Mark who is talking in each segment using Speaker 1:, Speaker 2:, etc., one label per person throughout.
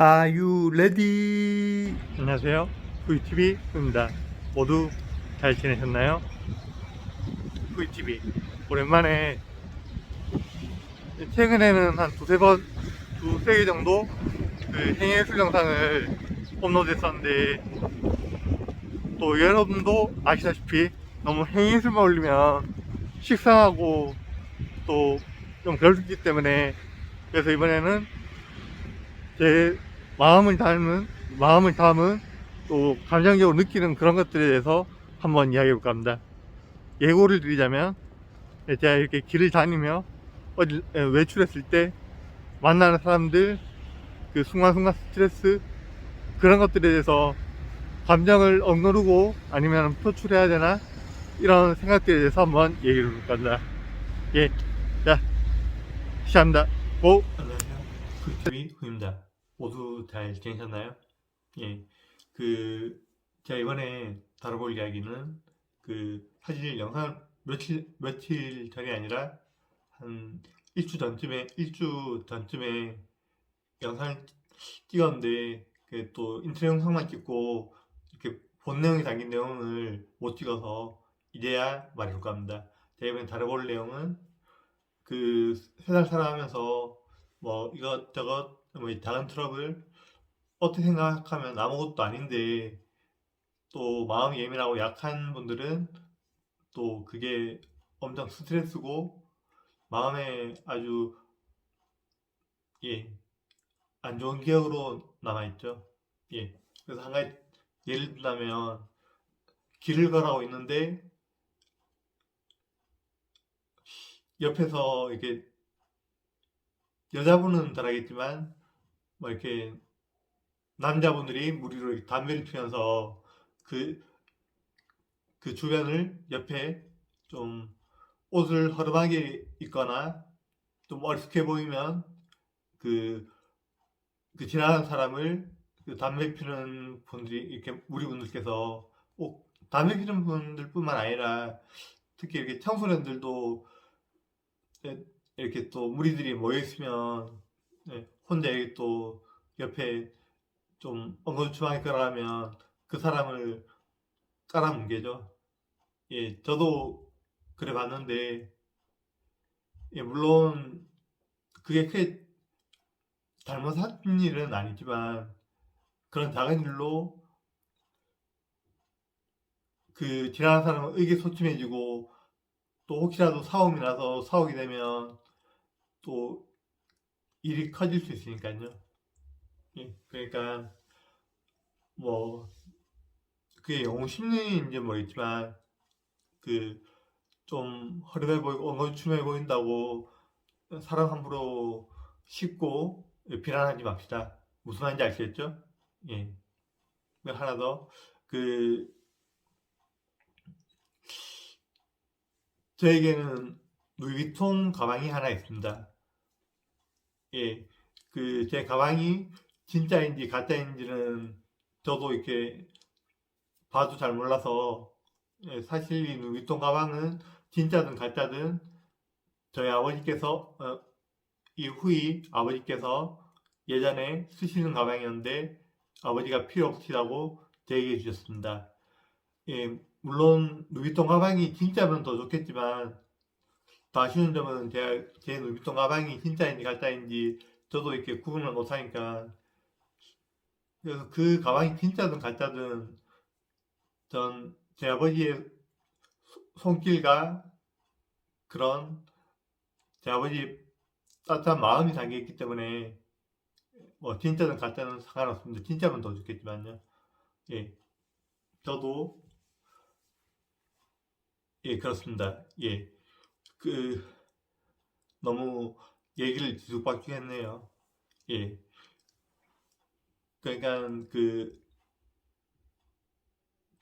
Speaker 1: Are you ready?
Speaker 2: 안녕하세요. VTV입니다. 모두 잘 지내셨나요? VTV. 오랜만에 최근에는 한 두세 번, 두세 개 정도 그 행예술 영상을 업로드했었는데 또 여러분도 아시다시피 너무 행예술만 올리면 식상하고 또 좀 그렇기 때문에 그래서 이번에는 제 마음을 담은 마음을 담은 또 감정적으로 느끼는 그런 것들에 대해서 한번 이야기해 볼까 합니다. 예고를 드리자면 제가 이렇게 길을 다니며 어디 에, 외출했을 때 만나는 사람들 그 순간순간 스트레스 그런 것들에 대해서 감정을 억누르고 아니면 표출해야 되나 이런 생각들에 대해서 한번 얘기를 해볼까 합니다. 예, 자 시작합니다. 고! 굿TV 후입니다. 모두 잘 지내셨나요? 예. 그, 제가 이번에 다뤄볼 이야기는 그, 사실 영상 며칠, 며칠 전이 아니라 한 일주 전쯤에, 일주 전쯤에 영상을 찍었는데, 그 또 인트로 영상만 찍고, 이렇게 본 내용이 담긴 내용을 못 찍어서 이제야 말해볼까 합니다. 제가 이번에 다뤄볼 내용은 그, 세상 살아가면서 뭐 이것저것 뭐 작은 트러블 어떻게 생각하면 아무것도 아닌데 또 마음이 예민하고 약한 분들은 또 그게 엄청 스트레스고 마음에 아주 예 안 좋은 기억으로 남아있죠. 예 그래서 한 가지 예를 들자면 길을 걸어가고 있는데 옆에서 이렇게 여자분은 잘 알겠지만 뭐 이렇게 남자분들이 무리로 이렇게 담배를 피면서 그, 그 주변을 옆에 좀 옷을 허름하게 입거나 좀 어리숙해 보이면 그, 그 지나가는 사람을 그 담배 피는 분들이 이렇게 무리 분들께서 꼭 담배 피는 분들뿐만 아니라 특히 이렇게 청소년들도 이렇게 또 무리들이 모여 있으면 네, 혼자 이렇게 또 옆에 좀 엉거주춤하게 걸어가면 그 사람을 깔아뭉개죠. 예, 저도 그래 봤는데 예, 물론 그게 크게 잘못한 일은 아니지만 그런 작은 일로 그 지나가는 사람은 의기소침해지고 또 혹시라도 싸움이 나서 싸우게 되면 또 일이 커질 수 있으니까요. 예, 그러니까 뭐 그게 영웅 심리인지 모르겠지만 그 좀 허름해 보이고 엉거주춤해 보인다고 사람 함부로 씹고 비난하지 맙시다. 무슨 말인지 아시겠죠? 예. 하나 더, 그, 저에게는 루이비통 가방이 하나 있습니다. 예, 그 제 가방이 진짜인지 가짜인지는 저도 이렇게 봐도 잘 몰라서 예, 사실 이 루이비통 가방은 진짜든 가짜든 저희 아버지께서 어, 이 후이 아버지께서 예전에 쓰시는 가방이었는데 아버지가 필요 없으시다고 제게 주셨습니다. 예, 물론 루이비통 가방이 진짜면 더 좋겠지만 더 아쉬운 점은 제가 제 루이비통 가방이 진짜인지 가짜인지 저도 이렇게 구분을 못하니까 그래서 그 가방이 진짜든 가짜든 전 제 아버지의 손길과 그런 제 아버지 따뜻한 마음이 담겨 있기 때문에 뭐 진짜든 가짜는 상관없습니다. 진짜면 더 좋겠지만요. 예, 저도 예, 그렇습니다. 예. 그, 너무 얘기를 뒤죽박죽 했네요. 예. 그러니까 그,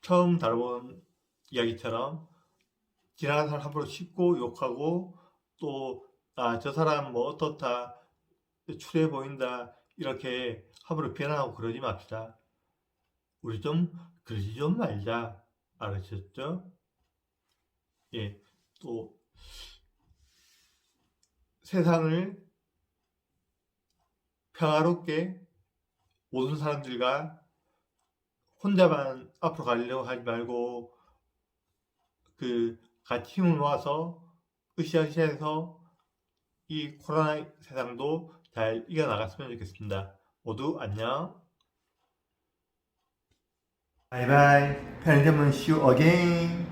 Speaker 2: 처음 다뤄본 이야기처럼 지나가는 사람 함부로 씹고 욕하고 또, 아, 저 사람 뭐 어떻다, 추해 보인다, 이렇게 함부로 비난하고 그러지 맙시다. 우리 좀, 그러지 좀 말자. 알으셨죠? 예, 또 세상을 평화롭게 모든 사람들과 혼자만 앞으로 가려고 하지 말고 그 같이 힘을 모아서 으쌰으쌰해서 이 코로나 세상도 잘 이겨나갔으면 좋겠습니다. 모두 안녕. 바이바이. 편의점은 you again.